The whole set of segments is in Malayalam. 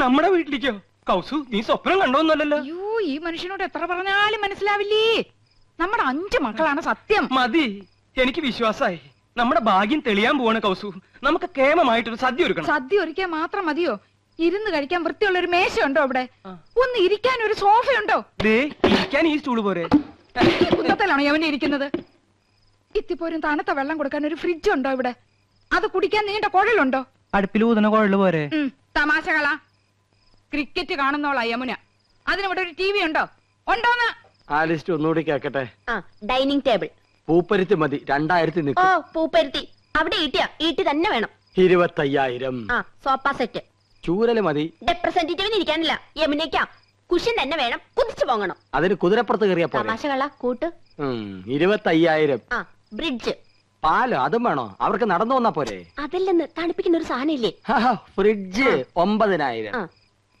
നമ്മുടെ വീട്ടിലേക്കോ? കൗസു നീ സ്വപ്നം കണ്ടോന്നല്ലല്ലോ. അയ്യോ ഈ മനുഷ്യനോട് എത്ര പറഞ്ഞാലും മനസ്സിലാവില്ലേ? നമ്മുടെ അഞ്ചു മക്കളാണ് സത്യം. മതി. എനിക്ക് വിശ്വാസമായി നമ്മുടെ ഭാഗ്യം തെളിയാൻ പോവാണ് കൗസു. നമുക്ക് കേമമായിട്ടൊരു സദ്യ ഒരുക്കണം. സദ്യ ഒരുക്കാൻ മാത്രം മതിയോ? ഇരുന്ന് കഴിക്കാൻ വൃത്തിയുള്ള ഒരു മേശയുണ്ടോ അവിടെ? ഒന്ന് ഇരിക്കാൻ ഒരു സോഫയുണ്ടോ? ദേ ഇരിക്കാൻ ഈ സ്റ്റൂൾ പോരെ. കുന്നത്തിലാണോ യവനെ ഇരിക്കുന്നത്? ഇത്തിപ്പോരും തണുത്ത വെള്ളം കൊടുക്കാൻ ഒരു ഫ്രിഡ്ജ് ഉണ്ടോ ഇവിടെ? അത് കുടിക്കാൻ നീണ്ട കുഴലുണ്ടോ? അടുപ്പിൽ ഊതുന്ന കുഴൽ പോരെ. തമാശകളാ. ക്രിക്കറ്റ് കാണുന്നോളാ യമുന. അതിനവിടെ ഒരു ടി വി ഉണ്ടോ? ഉണ്ടോന്ന്? ആ ലിസ്റ്റ് ഒന്നുകൂടി കേക്കട്ടെ ആ ഡൈനിങ് ടേബിൾ. പൂപ്പരുത്തി മതി. രണ്ടായിരത്തി ഓ നിൽക്കും പൂപ്പരുത്തി. അവിടെ ഈട്ടിയാ. ഈട്ടി തന്നെ വേണം. ഇരുപത്തയ്യായിരം. ആ സോഫ സെറ്റ്. ചൂരൽ മതി. റെപ്രസെന്റേറ്റീവിന് ഇരിക്കാനില്ല. യമുനയ്ക്കാ. കുഷൻ തന്നെ വേണം. കുതിച്ചു പോകണം. അതിന് കുതിരപ്പുറത്ത് കയറിയാ പോരെ. തമാശകള കൂട്ട്. ഉം, ഇരുപത്തയ്യായിരം. ആ ബ്രിഡ്ജ്. പാലോ അതും വേണോ? അവർക്ക് നടന്നു വന്നാ പോരെ. നിന്ന് തണുപ്പിക്കുന്ന ഒരു സാധനം ഇല്ലേ ഹാ, ഫ്രിഡ്ജ് ഒമ്പതിനായിരം. ആ.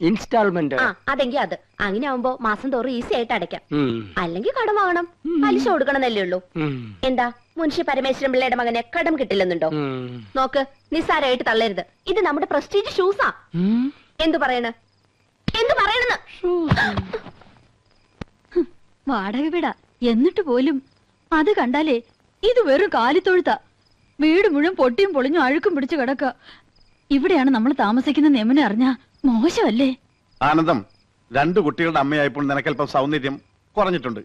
ഇൻസ്റ്റാൾമെന്റ്. അതെങ്കിൽ അത്. അങ്ങനെ ആവുമ്പോ മാസം തോറും ഈസി ആയിട്ട് അടയ്ക്കാം. അല്ലെങ്കിൽ കടം വാങ്ങണം. പലിശ കൊടുക്കണമെന്നല്ലേ ഉള്ളൂ. എന്താ? മുൻഷി പരമേശ്വരൻ പിള്ളയുടെ മകനെ കടം കിട്ടില്ലെന്നുണ്ടോ? നോക്ക് നിസ്സാരമായിട്ട് തള്ളരുത്. ഇത് നമ്മുടെ പ്രസ്റ്റീജ് ഷൂസാ എന്തു പറയണ? എന്തു പറയണെന്ന്? വാടക വിട. എന്നിട്ട് പോലും അത് കണ്ടാലേ ഇത് വെറും കാലിത്തൊഴുത്ത. വീട് മുഴുവൻ പൊട്ടിയും പൊളിഞ്ഞും അഴുക്കും പിടിച്ചു കിടക്ക. ഇവിടെയാണ് നമ്മൾ താമസിക്കുന്ന നിയമനം അറിഞ്ഞ മോശമല്ലേ? ആനന്ദം രണ്ടു കുട്ടികളുടെ അമ്മയായപ്പോൾ നിനക്കല്പം സൗന്ദര്യം കുറഞ്ഞിട്ടുണ്ട്.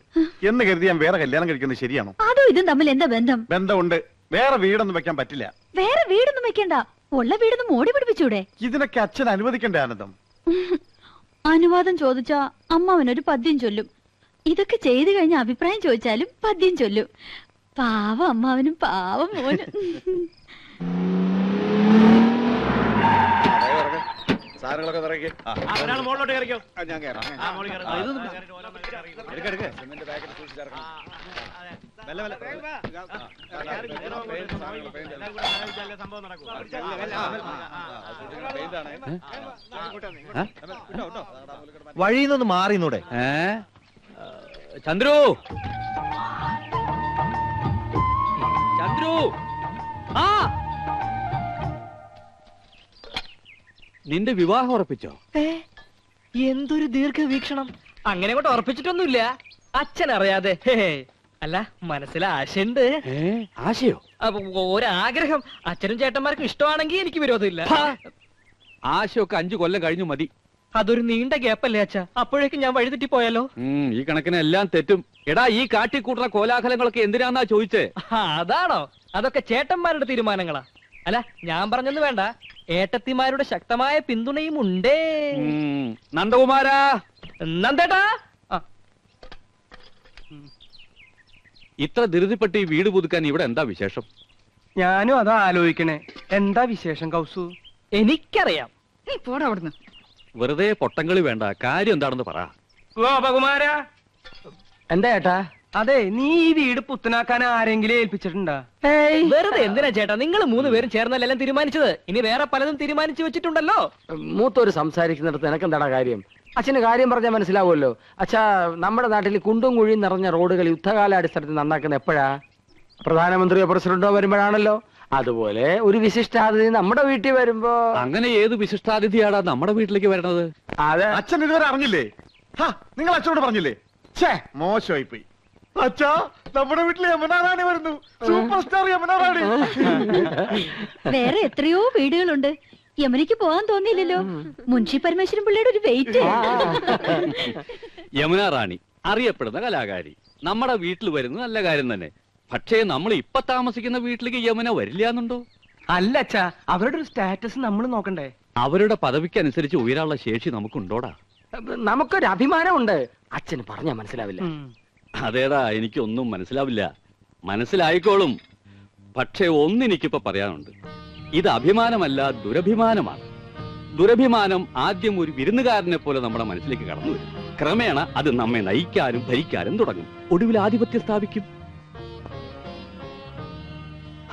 എന്ന് കരുതി ഞാൻ വേറെ കല്യാണം കഴിക്കുന്നത് ശരിയാണോ? അതോ ഇതും തമ്മിൽ എന്താ ബന്ധം? ബന്ധമുണ്ട്. വേറെ വീടൊന്നും വെക്കാൻ പറ്റില്ല. വേറെ വീടൊന്നും വെക്കണ്ട. ഉള്ള വീടൊന്നും ഓടി പിടിപ്പിച്ചൂടെ? ഇതിനൊക്കെ അച്ഛൻ അനുവദിക്കണ്ടേ ആനന്ദം? അനുവാദം ചോദിച്ചാ അമ്മാവനൊരു പദ്യം ചൊല്ലും. ഇതൊക്കെ ചെയ്തു കഴിഞ്ഞ അഭിപ്രായം ചോദിച്ചാലും പദ്യം ചൊല്ലും. പാവം അമ്മാവനും പാവം മോനും. സാധനങ്ങളൊക്കെ നിറയ്ക്ക്. ഞാൻ കയറാം. സിമന്റ് പാക്കറ്റ് മെല്ലെ. മെല്ലെ. വഴിയിൽ നിന്ന് മാറിന്നൂടെ ഏ ചന്ദ്രു ചന്ദ്രു ആ നിന്റെ വിവാഹം ഉറപ്പിച്ചോ? എന്തൊരു ദീർഘവീക്ഷണം. അങ്ങനെ അങ്ങോട്ട് ഉറപ്പിച്ചിട്ടൊന്നുമില്ല. അച്ഛൻ അറിയാതെ ഹേ, അല്ല മനസ്സിൽ ആശയുണ്ട്. ആശയോ? അപ്പൊ ഒരാഗ്രഹം. അച്ഛനും ചേട്ടന്മാർക്കും ഇഷ്ടമാണെങ്കിൽ എനിക്ക് വിരോധമില്ല. ആശയൊക്കെ അഞ്ചു കൊല്ലം കഴിഞ്ഞു മതി. അതൊരു നീണ്ട ഗ്യാപ്പല്ലേ അച്ഛ? അപ്പോഴേക്കും ഞാൻ വഴിതെറ്റി പോയാലോ? ഈ കണക്കിന് എല്ലാം തെറ്റും. എടാ ഈ കാട്ടിക്കൂട്ടുന്ന കോലാഹലങ്ങളൊക്കെ എന്തിനാന്നാ ചോദിച്ചേ? ആ, അതാണോ? അതൊക്കെ ചേട്ടന്മാരുടെ തീരുമാനങ്ങളാ. അല്ല ഞാൻ പറഞ്ഞൊന്നും വേണ്ട. ഏട്ടത്തിമാരുടെ ശക്തമായ പിന്തുണയും ഉണ്ടേ. നന്ദകുമാരാ. നന്ദേട്ടാ. ഇത്ര ധൃതിപ്പെട്ട് ഈ വീട് പുതുക്കാൻ ഇവിടെ എന്താ വിശേഷം? ഞാനും അതാ ആലോചിക്കണേ. എന്താ വിശേഷം കൗസു? എനിക്കറിയാം. നീ പോടാ അവിടുന്ന്. വെറുതെ പൊട്ടങ്കളി വേണ്ട. കാര്യം എന്താണെന്ന് പറ. ഗോപകുമാര എന്താ ഏട്ടാ? അതെ നീ ഈ വീട് പുത്തനാക്കാൻ ആരെങ്കിലും ഏൽപ്പിച്ചിട്ടുണ്ടാ? വെറുതെ എന്തിനാ ചേട്ടാ? നിങ്ങൾ മൂന്ന് പേരും ചേർന്നല്ല എല്ലാം തീരുമാനിച്ചത്. ഇനി വേറെ പലതും തീരുമാനിച്ചു വെച്ചിട്ടുണ്ടല്ലോ. മൂത്തൊരു സംസാരിക്കുന്നിടത്ത് എനക്കെന്താടാ കാര്യം? അച്ഛന് കാര്യം പറഞ്ഞാൽ മനസ്സിലാവുമല്ലോ. അച്ഛാ നമ്മുടെ നാട്ടിൽ കുണ്ടും കുഴിയും നിറഞ്ഞ റോഡുകൾ യുദ്ധകാലാടിസ്ഥാനത്തിൽ നന്നാക്കുന്ന എപ്പോഴാ? പ്രധാനമന്ത്രിയോ പ്രസിഡന്റോ വരുമ്പോഴാണല്ലോ. അതുപോലെ ഒരു വിശിഷ്ടാതിഥി നമ്മുടെ വീട്ടിൽ വരുമ്പോ അങ്ങനെ ഏത് വിശിഷ്ടാതിഥിയാടാ നമ്മുടെ വീട്ടിലേക്ക് വരണത്? അതെ. അച്ഛൻ ഇതുവരെ അറിഞ്ഞില്ലേ? ഹാ, നിങ്ങൾ അച്ഛനോട് പറഞ്ഞില്ലേ? ഛേ മോശമായി പോയി അച്ഛാ നമ്മുടെ വീട്ടിൽ യമുനാറാണി വരുന്നു. സൂപ്പർ സ്റ്റാർ യമുനാറാണി വേറെ എത്രയോ വീടുകളുണ്ട്. യമനിക്ക് പോകാൻ തോന്നിയില്ലല്ലോ. മുൻഷി പരമേശ്വരൻ പിള്ളയുടെ ഒരു വെയിറ്റ് യമുന റാണി അറിയപ്പെടുന്ന കലാകാരി. നമ്മുടെ വീട്ടിൽ വരുന്നത് നല്ല കാര്യം തന്നെ. പക്ഷേ നമ്മൾ ഇപ്പൊ താമസിക്കുന്ന വീട്ടിലേക്ക് യമുന വരില്ല എന്നുണ്ടോ? അല്ല അച്ഛാ. അവരുടെ ഒരു സ്റ്റാറ്റസ് നമ്മൾ നോക്കണ്ടേ? അവരുടെ പദവിക്ക് അനുസരിച്ച് ഉയരാനുള്ള ശേഷി നമുക്കുണ്ടോടാ? നമുക്കൊരു അഭിമാനമുണ്ട് അച്ഛന് പറഞ്ഞാ മനസ്സിലാവില്ല. അതേടാ എനിക്കൊന്നും മനസ്സിലാവില്ല. മനസ്സിലായിക്കോളും. പക്ഷേ ഒന്നെനിക്കിപ്പോ പറയാനുണ്ട്. ഇത് അഭിമാനമല്ല ദുരഭിമാനമാണ്. ദുരഭിമാനം ആദ്യം ഒരു വിരുന്നുകാരനെ പോലെ നമ്മുടെ മനസ്സിലേക്ക് കടന്നു വരും. ക്രമേണ അത് നമ്മെ നയിക്കാനും ഭരിക്കാനും തുടങ്ങും. ഒടുവിൽ ആധിപത്യം സ്ഥാപിക്കും.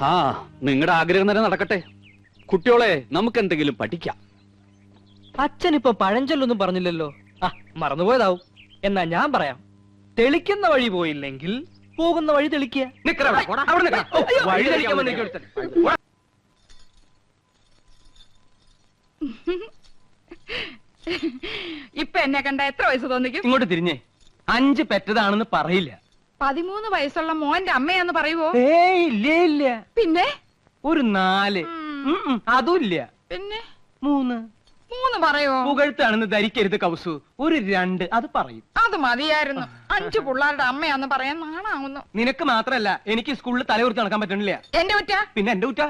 ആ നിങ്ങളുടെ ആഗ്രഹം തന്നെ നടക്കട്ടെ. കുട്ടിയോളെ നമുക്ക് എന്തെങ്കിലും പഠിക്കാം. അച്ഛൻ പഴഞ്ചൊല്ലൊന്നും പറഞ്ഞില്ലല്ലോ. ആ മറന്നുപോയതാവും. എന്നാ ഞാൻ പറയാം. തെളിക്കുന്ന വഴി പോയില്ലെങ്കിൽ പോകുന്ന വഴി തെളിക്കുക. വഴി തെളിക്കാൻ വന്നിരിക്കും. ഇപ്പൊ എന്നെ കണ്ട എത്ര വയസ്സ് തോന്നിക്കും? ഇങ്ങോട്ട് തിരിഞ്ഞേ. അഞ്ച് പെറ്റതാണെന്ന് പറയില്ല. പതിമൂന്ന് വയസ്സുള്ള മോന്റെ അമ്മയാന്ന് പറയുവോ? ഇല്ല ഇല്ല. പിന്നെ? ഒരു നാല്. അതും ഇല്ല. പിന്നെ? മൂന്ന്. മൂന്ന് പറയോ? പുകഴ്ത്താണെന്ന് ധരിക്കരുത് കൗസു. ഒരു രണ്ട് അത് പറയും. അത് മതിയായിരുന്നു. അഞ്ചു പിള്ളേരുടെ അമ്മയാന്ന് പറയാൻ നാണാവുന്നു. നിനക്ക് മാത്രല്ല എനിക്ക് സ്കൂളിൽ തലകുറിച്ച് നടക്കാൻ പറ്റണില്ല. എന്റെ ഉറ്റ പിന്നെ എന്റെ കുറ്റ?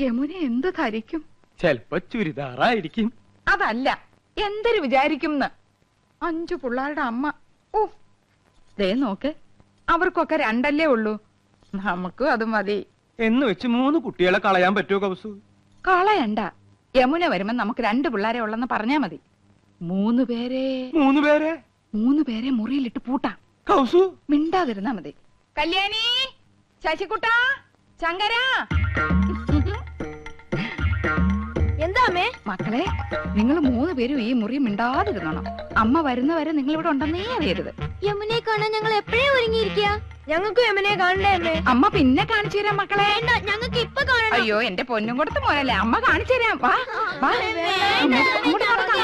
യമുന എന്ത് ധരിക്കും? ചെലപ്പോ ചുരിദാറായിരിക്കും. അതല്ല എന്തൊരു വിചാരിക്കും അഞ്ചു പിള്ളേരുടെ അമ്മ. ഓ ദേ നോക്ക് അവർക്കൊക്കെ രണ്ടല്ലേ ഉള്ളൂ. നമുക്കും അത് മതി. എന്ന് വെച്ച് മൂന്ന് കുട്ടികളെ കളയാൻ പറ്റുമോ കൗസു? കളയണ്ട. യമുന വരുമ്പോ നമുക്ക് രണ്ട് പിള്ളേരെ ഉള്ളെന്ന് പറഞ്ഞാ മതി. മൂന്ന് പേരെ. മൂന്ന് പേരെ? മൂന്ന് പേരെ മുറിയിലിട്ട് പൂട്ടാം. കൗസു? മിണ്ടാതിരുന്നാ മതി. കല്യാണി? ശശികുട്ട? ശങ്കര? എന്താമേ മക്കളെ നിങ്ങൾ മൂന്ന് പേരും ഈ മുറി മിണ്ടാതിരുന്നോണം. അമ്മ വരുന്നവരെ നിങ്ങൾ ഇവിടെ ഉണ്ടെന്നേ അറിയരുത്. യമുനെ കാണാൻ ഞങ്ങൾ എപ്പോഴേ ഒരുങ്ങിയിരിക്കുക ഞങ്ങൾക്ക് യമനെ കാണണ്ടേ അമ്മേ അമ്മ പിന്നെ കാണിച്ചു തരാം മക്കളെ. വേണ്ട ഞങ്ങൾക്ക് ഇപ്പൊ കാണണം. അയ്യോ എന്റെ പൊന്നും കൊടുത്ത് മോനല്ലേ അമ്മ കാണിച്ചു തരാം. വാ വാ. ഇങ്ങോട്ട് ഇങ്ങോട്ട് നടക്കാം.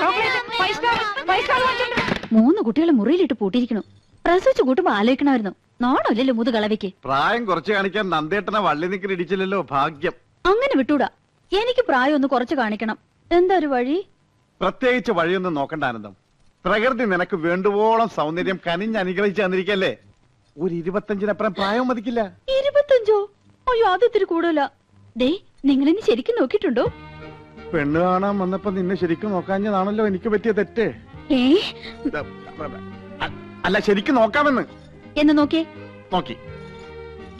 Chocolate five star five star വാങ്ങിച്ചോണ്ട് വാ. മൂന്ന് കുട്ടികളെ മുറിയിലിട്ട് പൂട്ടിയിരിക്കണു. പ്രസവിച്ച് കൂട്ടുമ്പോ ആലോചിക്കണമായിരുന്നു. നാണമില്ലല്ലോ മുതു കളവയ്ക്ക്. പ്രായം കുറച്ച് കാണിക്കാൻ നന്ദേട്ടനെ വള്ളി നിക്കൽ ഇടിച്ചില്ലല്ലോ ഭാഗ്യം. അങ്ങനെ വിട്ടൂടാ. എനിക്ക് പ്രായം ഒന്ന് കുറച്ച് കാണിക്കണം. എന്താ ഒരു വഴി? പ്രത്യേകിച്ച് വഴിയൊന്നും നോക്കണ്ട ആനന്ദം. പ്രകൃതി നിനക്ക് വേണ്ടുവോളം സൗന്ദര്യം കനിഞ്ഞ് അനുഗ്രഹിച്ചു തന്നിരിക്കല്ലേ? ഒരു ഇരുപത്തഞ്ചിനപ്പുറം പ്രായം മതിക്കില്ല. ഇരുപത്തഞ്ചോ? അയ്യോ അത് ഇത്തിരി കൂടുതലാ. ദേ നിങ്ങൾ ഇനി ശരിക്കും നോക്കിയിട്ടുണ്ടോ? പെണ്ണ് കാണാൻ വന്നപ്പോ നിന്നെ ശരിക്കും നോക്കാഞ്ഞതാണല്ലോ എനിക്ക് പറ്റിയ തെറ്റ്. ഏ? അല്ല ശരിക്കും നോക്കാമെന്ന്. എന്ന് നോക്കേ നോക്കി.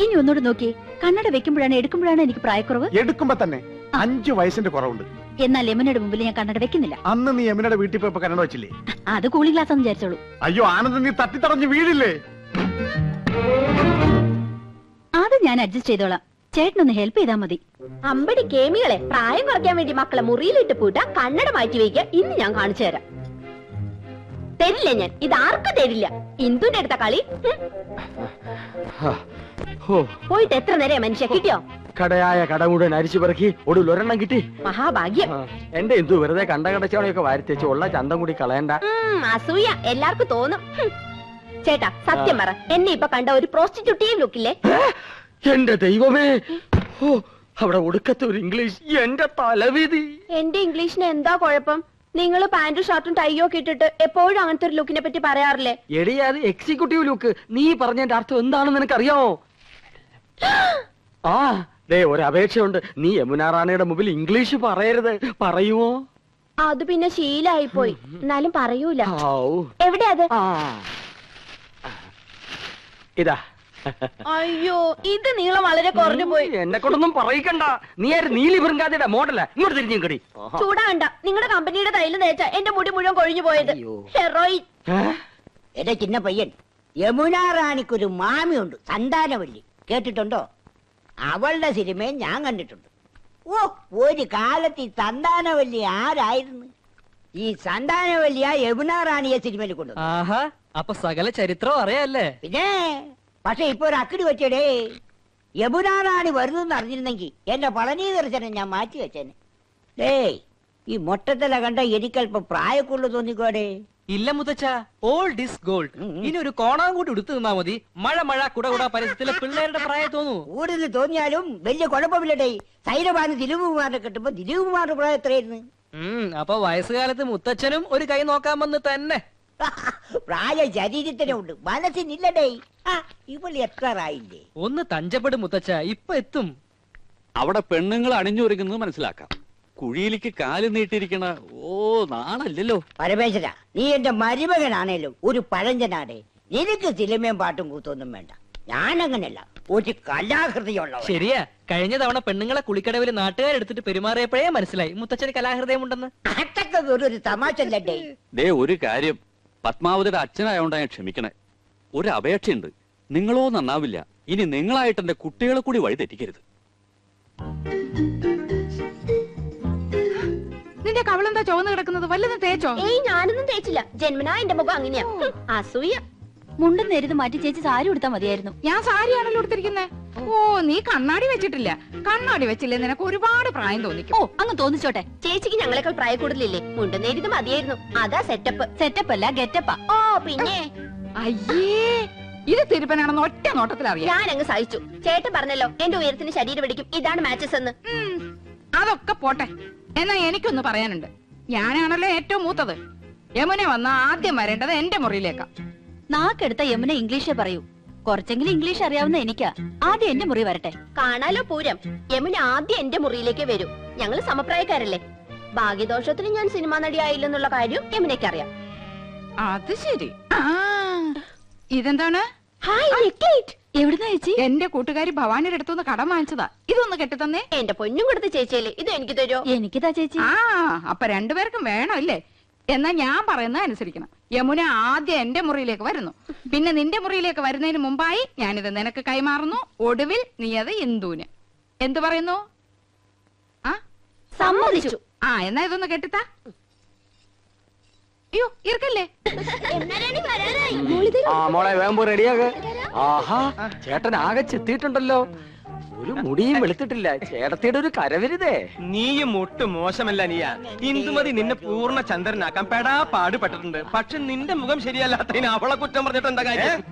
ഇനി ഒന്നുകൂടെ നോക്കി കണ്ണട വെക്കുമ്പോഴാണ് എടുക്കുമ്പോഴാണ് എനിക്ക് പ്രായക്കുറവ്? എടുക്കുമ്പോ തന്നെ അഞ്ചു വയസ്സിന്റെ കുറവുണ്ട്. എന്നാൽ യമുനയുടെ മുമ്പിൽ ഞാൻ കണ്ണട വെക്കുന്നില്ല. അന്ന് നീ യമുനയുടെ വീട്ടിൽ പോയപ്പോ കണ്ണട വെച്ചില്ലേ? അത് കൂളിംഗ് ഗ്ലാസ് വിചാരിച്ചോളൂ. അയ്യോ ആനന്ദ് നീ തട്ടിത്തടഞ്ഞ് വീഴില്ലേ? അത് ഞാൻ അഡ്ജസ്റ്റ് ചെയ്തോളാം. ചേട്ടനൊന്ന് ഹെൽപ്പ് ചെയ്താൽ മതി. അമ്പടി കേമികളെ പ്രായം കുറയ്ക്കാൻ വേണ്ടി മക്കളെ മുറിയിലിട്ട് പൂട്ട കണ്ണട മാറ്റി വയ്ക്കുക ഇന്ന് ഞാൻ കാണിച്ചു തരാം. തരില്ല ഞാൻ. ഇത് ആർക്കും തരില്ല. ഇന്ദുന്റെ അടുത്ത കളി. ഹോ. പോയിട്ട് എത്ര നേരെ മനുഷ്യ? കിട്ടിയോ? കടയായ കട മുഴുവൻ അരിച്ചു പെറുക്കി ഒടുവിൽ ഒരെണ്ണം കിട്ടി. മഹാഭാഗ്യം. എന്റെ ഇന്ദു വെറുതെ കണ്ട കടച്ചവണയൊക്കെ വാരിത്തേച്ച് ഉള്ള ചന്തം കൂടി കളയണ്ട. അസൂയ. എല്ലാവർക്കും തോന്നും. ചേട്ടാ സത്യം പറ. എന്നെ ഇപ്പൊ കണ്ട ഒരു പ്രോസ്റ്റിറ്റ്യൂട്ടീവ് ലുക്കില്ലേ എന്റെ ദൈവമേ. ഓ അവിടെ ഒടുക്കത്തെ ഒരു ഇംഗ്ലീഷ് എന്റെ തലവിധി. എന്റെ ഇംഗ്ലീഷിന് എന്താ കുഴപ്പം? നിങ്ങൾ പാന്റും ഷർട്ടും ടൈയോ ഒക്കെ ഇട്ടിട്ട് എപ്പോഴും അങ്ങനത്തെ ഒരു ലുക്കിനെ പറ്റി പറയാറില്ലേ? എടി അത് എക്സിക്യൂട്ടീവ് ലുക്ക് നീ പറഞ്ഞതിന്റെ അർത്ഥം എന്താണെന്ന് നിനക്കറിയാമോ? ആ ദേ ഒരു അപേക്ഷയുണ്ട്. നീ യമുന റാണയുടെ മുമ്പിൽ ഇംഗ്ലീഷ് പറയരുത്. പറയുമോ അത് പിന്നെ ശീലായി പോയി എന്നാലും പറയൂല. എവിടെയാ അത്. ഇതാ. അയ്യോ ഇത് നീളം വളരെ കുറഞ്ഞു പോയി. എന്നെ കൊണ്ടൊന്നും പറയിക്കണ്ട. നീ ആര് നീലി വൃങ്കാതിയുടെ മോഡല. ഇങ്ങോട്ട് തിരിഞ്ഞു കടി ചൂടാണ്ട. നിങ്ങളുടെ കമ്പനിയുടെ തൈൽ തേച്ച എന്റെ മുടി മുഴുവൻ കൊഴിഞ്ഞു പോയത് ഹെറോയിൻ എന്റെ ചിന്ന പയ്യൻ. യമുന റാണിക്കൊരു മാമിയുണ്ട്. സന്താനവല്ലി. കേട്ടിട്ടുണ്ടോ? അവളുടെ സിനിമയും ഞാൻ കണ്ടിട്ടുണ്ട്. ഓ ഒരു കാലത്ത് ഈ സന്താനവല്ലി ആരായിരുന്നു? ഈ സന്താനവല്ലിയ യമുന റാണിയെ സിനിമയിൽ കൊണ്ടു ആഹാ അപ്പൊ സകല ചരിത്രം അറിയാല്ലേ? പിന്നെ? പക്ഷെ ഇപ്പൊ ഒരു അക്കിടി വെച്ചടേ. യമുന റാണി വരുന്നെന്ന് അറിഞ്ഞിരുന്നെങ്കിൽ എന്റെ പളനി ദർശനം ഞാൻ മാറ്റി വെച്ചേനെ. ഡേയ് ഈ മൊട്ടത്തല കണ്ട എനിക്കല്പം പ്രായക്കുള്ളു തോന്നിക്കോടേ. ഇല്ല മുത്തച്ഛ ഓൾഡ് ഇസ് ഗോൾഡ് ഇനി ഒരു കോണാൻ കൂടി എടുത്തു നിന്നാ മതി. മഴ മഴ കുട കുട പരിസരത്തിലെ പിള്ളേരുടെ പ്രായം തോന്നു. കൂടുതൽ തോന്നിയാലും വലിയ കുഴപ്പമില്ലടേ സൈനബാന് ദിലീപ് കുമാറിനെ കിട്ടുമ്പോ ദിലീപ് കുമാറിന്റെ പ്രായം എത്രയായിരുന്നു? അപ്പൊ വയസ്സുകാലത്ത് മുത്തച്ഛനും ഒരു കൈ നോക്കാമെന്ന് തന്നെ. പ്രായം ശരീരത്തിനുണ്ട് മനസ്സിനില്ലടേ. ആ ഇവൾ എത്ര ആയില്ലേ ഒന്ന് തഞ്ചപ്പെടും മുത്തച്ഛ ഇപ്പൊ എത്തും. അവിടെ പെണ്ണുങ്ങൾ അണിഞ്ഞൊരുങ്ങുന്നത് മനസ്സിലാക്കാം. കുഴിയിലേക്ക് കാൽ നീട്ടിയിരിക്കണ ഓ നാണല്ലല്ലോ. പരമേശ്വര നീ എന്റെ മരുമകനാണേലും ഒരു പഴഞ്ചനാടേ. നിനക്ക് സിനിമയും പാട്ടും കൂത്തൊന്നും വേണ്ട. ഞാനങ്ങനല്ല ഒരു കലാഹൃതയുള്ള ശരിയാ കഴിഞ്ഞ തവണ പെണ്ണുങ്ങളെ കുളിക്കടവിൽ നാട്ടുകാരെടുത്തിട്ട് പെരുമാറിയപ്പോഴേ മനസ്സിലായി. മുത്തച്ഛന് കലാഹൃദയമുണ്ടെന്ന് അതൊക്കെ ഒരു തമാശ ദേ ഒരു കാര്യം. പത്മാവതിയുടെ അച്ഛനായോണ്ടാ ഞാൻ ക്ഷമിക്കണേ. ഒരു അപേക്ഷയുണ്ട്. നിങ്ങളോ നന്നാവില്ല. ഇനി നിങ്ങളായിട്ട് എന്റെ കുട്ടികളെ കൂടി വഴി തെറ്റിക്കരുത്. നിന്റെ കവളെന്താ ചുവന്ന് കിടക്കുന്നത്? വല്ലതും തേച്ചോ? ഏയ് ഞാനൊന്നും തേച്ചില്ല. ജന്മനാ എന്റെ മുഖം അങ്ങനെയാ. അസൂയ. മുണ്ടും നേരിത് മാറ്റി ചേച്ചി സാരി ഉടുത്താ മതിയായിരുന്നു. ഞാൻ സാരിയാണല്ലോ എടുത്തിരിക്കുന്നേ ഓ നീ കണ്ണാടി വെച്ചിട്ടില്ല. കണ്ണാടി വെച്ചില്ലേ നിനക്ക് ഒരുപാട് പ്രായം തോന്നിക്കും. ഓ അങ്ങ് തോന്നിച്ചോട്ടെ. ചേച്ചിക്ക് ഞങ്ങളെക്കാൾ പ്രായ കൂടുതലില്ലേ? മുണ്ടും നേരിത് മതിയായിരുന്നു. അതാ സെറ്റപ്പ് സെറ്റപ്പ് അല്ല ഗെറ്റപ്പാ ഓ പിന്നെ? അയ്യേ ഇത് തിരുപ്പനാണെന്ന് ഒറ്റ നോട്ടത്തിൽ അറിയാം ഞാൻ അങ്ങ് സഹിച്ചു. ചേട്ടൻ പറഞ്ഞല്ലോ എന്റെ ഉയരത്തിന് ശരീരം പിടിക്കും ഇതാണ് മാച്ചസ് എന്ന്. അതൊക്കെ പോട്ടെ. എന്നാ എനിക്കൊന്ന് പറയാനുണ്ട്. ഞാനാണല്ലോ ഏറ്റവും മൂത്തത്. യമുന വന്ന ആദ്യം വരേണ്ടത് എന്റെ മുറിയിലേക്കാ. നാക്കെടുത്ത യമുന ഇംഗ്ലീഷേ പറയൂ. കുറച്ചെങ്കിലും ഇംഗ്ലീഷ് അറിയാവുന്ന എനിക്കാ. ആദ്യം എന്റെ മുറി വരട്ടെ. കാണാലോ പൂരം. യമുന ആദ്യം എന്റെ മുറിയിലേക്ക് വരൂ. ഞങ്ങൾ സമപ്രായക്കാരല്ലേ? ഭാഗ്യദോഷത്തിന് ഞാൻ സിനിമാ നടിയായില്ലെന്നുള്ള കാര്യം യമുനയ്ക്ക് അറിയാം അത് ശരി. ഇതെന്താണ്? എവിടുന്നാ ചേച്ചി? എന്റെ കൂട്ടുകാരി ഭവാനിയുടെ അടുത്തുനിന്ന് കടം വാങ്ങിച്ചതാ. ഇതൊന്ന് കെട്ടിത്തന്നേ. എന്റെ പൊന്നും കൊടുത്ത ചേച്ചിയല്ലേ? ഇത് എനിക്ക് തരുമോ എനിക്കിതാ ചേച്ചി. ആ അപ്പൊ രണ്ടുപേർക്കും വേണം ഇല്ലേ എന്നാ ഞാൻ പറയുന്നത് അനുസരിക്കണം. യമുന ആദ്യം എന്റെ മുറിയിലേക്ക് വരുന്നു. പിന്നെ നിന്റെ മുറിയിലേക്ക് വരുന്നതിന് മുമ്പായി ഞാനിത് നിനക്ക് കൈമാറുന്നു. ഒടുവിൽ നീ അത് ഇന്ദുവിന്. എന്തു പറയുന്നു? ആ? സമ്മതിച്ചു. ആ എന്നാ ഇതൊന്ന് കെട്ടിത്താ. അയ്യോ ഇറക്കല്ലേ? ആ മോളെ വേമ്പോ റെഡിയാകെ ആഹാ ചേട്ടൻ ആകെ ചെത്തിയിട്ടുണ്ടല്ലോ. ഒരു മുടിയും വെളുത്തിട്ടില്ല. ചേട്ടത്തിയുടെ ഒരു കരവരുതേ. നീയും ഒട്ടും മോശമല്ല നീയാ. ഇന്ദുമതി നിന്നെ പൂർണ ചന്ദ്രനാക്കാൻ പെടാ പാടുപെട്ടിട്ടുണ്ട്. പക്ഷെ നിന്റെ മുഖം ശരിയല്ലാത്തതിന് അവളെ കുറ്റം പറഞ്ഞിട്ട് എന്താ കാര്യം?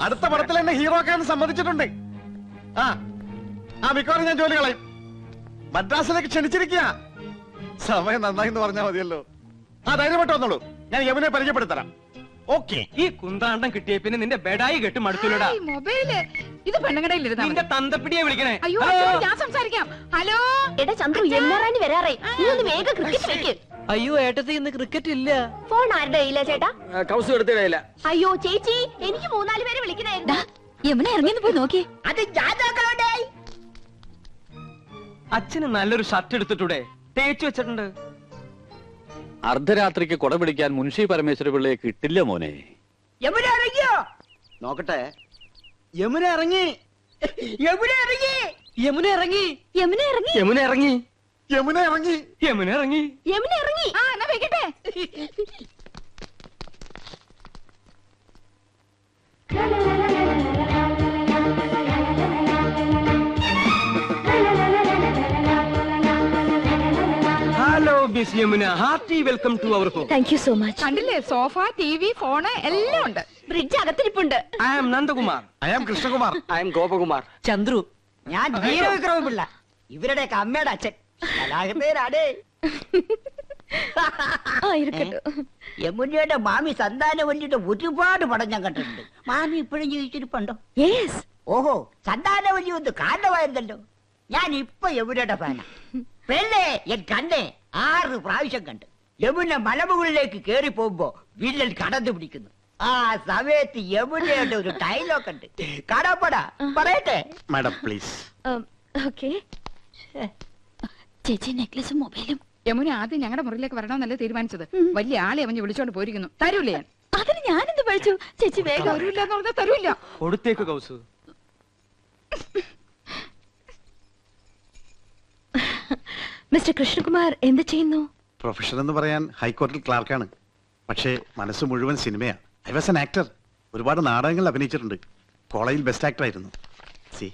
അടുത്ത പടത്തിൽ എന്നെ ഹീറോ ആക്കാൻ സമ്മതിച്ചിട്ടുണ്ട്. ആ ആ മിക്കവാറും ഞാൻ ജോലി കളയും. മദ്രാസിലേക്ക് ക്ഷണിച്ചിരിക്കുക. സമയം നന്നായി എന്ന് പറഞ്ഞാൽ മതിയല്ലോ. ആ ധൈര്യമായിട്ട് വന്നോളൂ. ഞാൻ യമുനെ പരിചയപ്പെടുത്തരാം. ഓക്കെ. ഈ കുന്താണ്ടം കിട്ടിയ പിന്നെ നിന്റെ ബെഡായി കെട്ട് മടുത്തൂലടാ ഈ മൊബൈൽ. ഇത് പെണ്ണുകടയിൽ നിന്റെ. തന്തപ്പിടിയെ വിളിക്കണേ. അയ്യോ ഹലോ? ഞാൻ സംസാരിക്കാം. ഹലോ? എടാ ചന്ദ്രു യമുനാറാണി വരാറേ. നീ ഒന്ന് വേഗം ക്രിക്കറ്റ് വെക്ക് അയ്യോ ഏട്ടത്തി ഇന്ന് ക്രിക്കറ്റ് ഇല്ല. ഫോൺ ആരുടെ കയ്യില ചേട്ടാ? കൗസ് എടുത്തിടയില്ല അയ്യോ ചേച്ചി എനിക്ക് മൂന്നാൽ പേര് വിളിക്കണായിരുന്നു. യമുന ഇറങ്ങിന്ന് പോയി നോക്കി അത് ജാതകളുടെ അച്ഛന് നല്ലൊരു ഷർട്ട് എടുത്തിട്ടൂടെ. തേച്ചു വെച്ചിട്ടുണ്ട്. അർദ്ധരാത്രിക്ക് കുട പിടിക്കാൻ മുൻഷി പരമേശ്വര പിള്ളയെ കിട്ടില്ല മോനെ. യമുന ഇറങ്ങിയോ? നോക്കട്ടെ. യമുന ഇറങ്ങി. യമുന ഇറങ്ങി. യമുന ഇറങ്ങി. യമുന ഇറങ്ങി. യമുന ഇറങ്ങി. യമുന ഇറങ്ങി. യമുന ഇറങ്ങി. യമുന ഇറങ്ങി. ആ എന്നാ വെക്കട്ടെ miss Yamuna hearty welcome to our home. Thank you so much കണ്ടില്ലേ? സോഫ ടി വി ഫോണ് എല്ലാം ഉണ്ട്. Fridge അകത്തിരിപ്പുണ്ട്. I am Nandakumar. I am Krishnakumar. I am Gopakumar. Chandru. ഞാൻ വീരവിക്രമ പിള്ള ഇവരുടെയൊക്കെ അമ്മയുടെ അച്ഛൻ. കലാകൃതേരാടേ യമുനയുടെ മാമി സന്താനവല്ലിയുടെ ഒരുപാട് പടം ഞാൻ കണ്ടിട്ടുണ്ട്. മാമി ഇപ്പോഴും ജീവിച്ചിരിപ്പുണ്ടോ? യെസ് ഓഹോ സന്താനവല്ലി ഒന്ന് കാരണമായിരുന്നല്ലോ ഞാൻ ഇപ്പൊ യമുനയുടെ ഫാന. പെണ്ണേ എൻ കണ്ണെ ആറ് പ്രാവശ്യം കണ്ട്. യമുന മലമുകളിലേക്ക് കേറി പോകുമ്പോ വില്ലൻ കടന്നു പിടിക്കുന്നു. ആ സമയത്ത് യമുനയുടെ ഒരു ഡയലോഗ് ഉണ്ട്. കടപ്പട പറയട്ടെ. Madam please okay. ചേച്ചി നെക്ലസും മൊബൈലും. യമുന ആദ്യം ഞങ്ങളുടെ മുറിയിലേക്ക് വരണമെന്നല്ലേ തീരുമാനിച്ചത്? വലിയ ആളെ അവഞ്ഞ് വിളിച്ചോണ്ട് പോയിരിക്കുന്നു. തരൂലേ ഞാൻ? അതിന് ഞാനെന്ത് പഠിച്ചു? ചേച്ചി വേഗം തരൂല്ല എന്ന് പറഞ്ഞാൽ തരൂല്ല. കൊടുത്തേക്ക് കൗസു. മിസ്റ്റർ കൃഷ്ണകുമാർ എന്ത് ചെയ്യുന്നു? പ്രൊഫഷൻ എന്ന് പറയാൻ ഹൈക്കോർട്ടിൽ ക്ലാർക്കാണ്. പക്ഷേ മനസ്സ് മുഴുവൻ സിനിമയാണ് ഐ വാസ് എൻ ആക്ടർ. ഒരുപാട് നാടകങ്ങൾ അഭിനയിച്ചിട്ടുണ്ട്. കോളേജിൽ ബെസ്റ്റ് ആക്ടർ ആയിരുന്നു. See.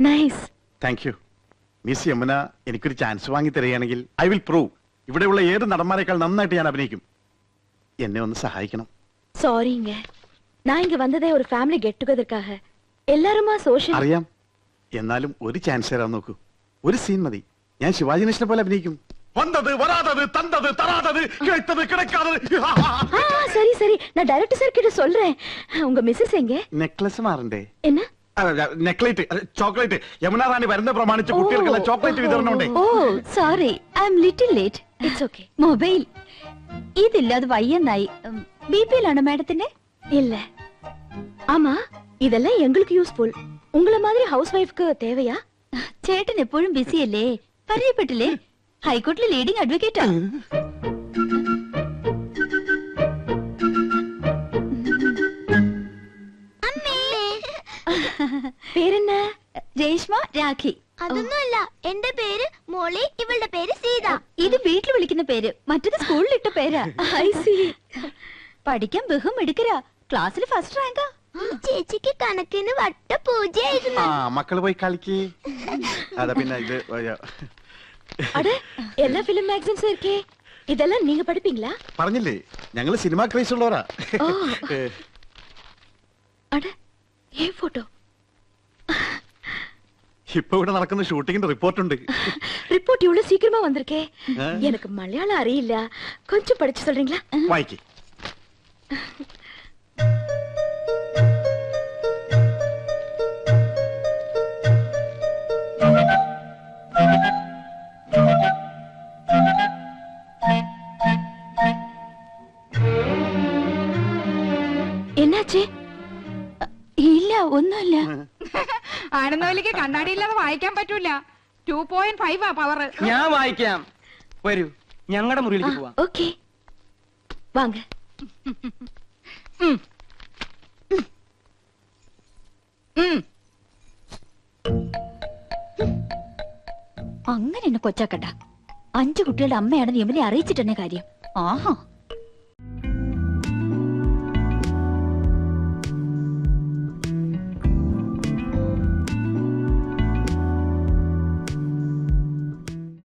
Nice thank you miss Yamuna എനിക്കൊരു ചാൻസ് വാങ്ങി തരികയാണെങ്കിൽ ഐ വിൽ പ്രൂവ് ഇവിടെയുള്ള ഏത് നടന്മാരെക്കാൾ നന്നായിട്ട് ഞാൻ അഭിനയിക്കും. എന്നെ ഒന്ന് സഹായിക്കണം. சாரிங்க நான் இங்க வந்ததே ஒரு ஃபேமிலி கெட் டுகெதற்காக எல்லாருமா சோஷியல் അറിയാം എന്നാലും ഒരു ചാൻസ് തരാൻ നോക്കൂ ഒരു സീൻ മതി ഞാൻ ശിവാജി ഗണേശനെ പോലെ അഭിനയിക്കും വന്നത് വരാതത് തന്തത് തരാതത് കിഴത്തത് കിടക്കാതത് ஆ சரி சரி நான் டைரக்டர் சார் கிட்ட சொல்றேன் உங்க மிஸ்ஸஸ் எங்க നെക്ലസ് മാറണ്ടേ என்ன നെക്ലേറ്റ് ചോക്ലേറ്റ് യമുന റാണി വരുന്ന പ്രമാണിച്ച് കുട്ടികൾക്കുള്ള ചോക്ലേറ്റ് വിതരണം ഉണ്ടേ oh sorry I am little late it's okay mobile ഇതില്ലാതെ വയ്യെന്നായി ബി പി എല്ലാണോ മാഡത്തിന്റെ இல்ல ஆமா இதெல்லாம் எங்களுக்கு யூஸ்ஃபுல் உங்கள மாதிரி ஹவுஸ் ஒய்ஃப்க்கு தேவையா ചേട്ടൻ എപ്പോഴും ബിസി അല്ലേ പരിചയപ്പെട്ടില്ലേ ഹൈക്കോടതിയിലെ ലീഡിംഗ് അഡ്വക്കേറ്റാ പേരെന്ന രേഷ്മ രാഖി അതൊന്നുമല്ല എന്റെ പേര് മോളി ഇവളുടെ പേര് സീത ഇത് വീട്ടിൽ വിളിക്കുന്ന പേര് മറ്റത് സ്കൂളിൽ ഇട്ട പേരാ ഐ സി പഠിക്കാൻ ബഹും എടുക്കരാ ക്ലാസ്സിൽ ഫസ്റ്റ് റാങ്ക് ചേച്ചിക്ക് കണക്കിന് വട്ട പൂജ മക്കൾ പോയി കളിക്കേ. പിന്നെ ഇത് അതെ എല്ലാ ഫിലിം മാഗസിൻസ് ഇരിക്കേ ഇതെല്ലാം നിങ്ങ പഠിപ്പിങ്ങളാ പറഞ്ഞില്ലേ? ഞങ്ങൾ സിനിമാ ക്രേസ് ഉള്ളവരാ. ഇപ്പൊ ഇവിടെ നടക്കുന്ന ഷൂട്ടിങ്ങിന്റെ റിപ്പോർട്ട് ഉണ്ട് റിപ്പോർട്ട് ഇവിടെ സീക്രമാ വന്നിരിക്കേ എനിക്ക് മലയാളം അറിയില്ല. കൊഞ്ചു പഠിച്ചു സോറിങ്ങളാ വായിക്കേ. എന്നാച്ചേ? ഇല്ല ഒന്നുമില്ല. ആണെന്നോലിക്ക് കണ്ണാടി ഇല്ലാതെ വായിക്കാൻ പറ്റൂല. ടു പോയിന്റ് ഫൈവ് ആ പവർ ഞാൻ വായിക്കാം. വരൂ ഞങ്ങളുടെ മുറിയിലേക്ക് പോവാം. ഓക്കേ വാങ്ങ. അങ്ങനെ എന്നെ കൊച്ചാക്കട്ട അഞ്ചു കുട്ടികളുടെ അമ്മയാണെന്ന് യമുനെ അറിയിച്ചിട്ടെന്നെ കാര്യം ആഹാ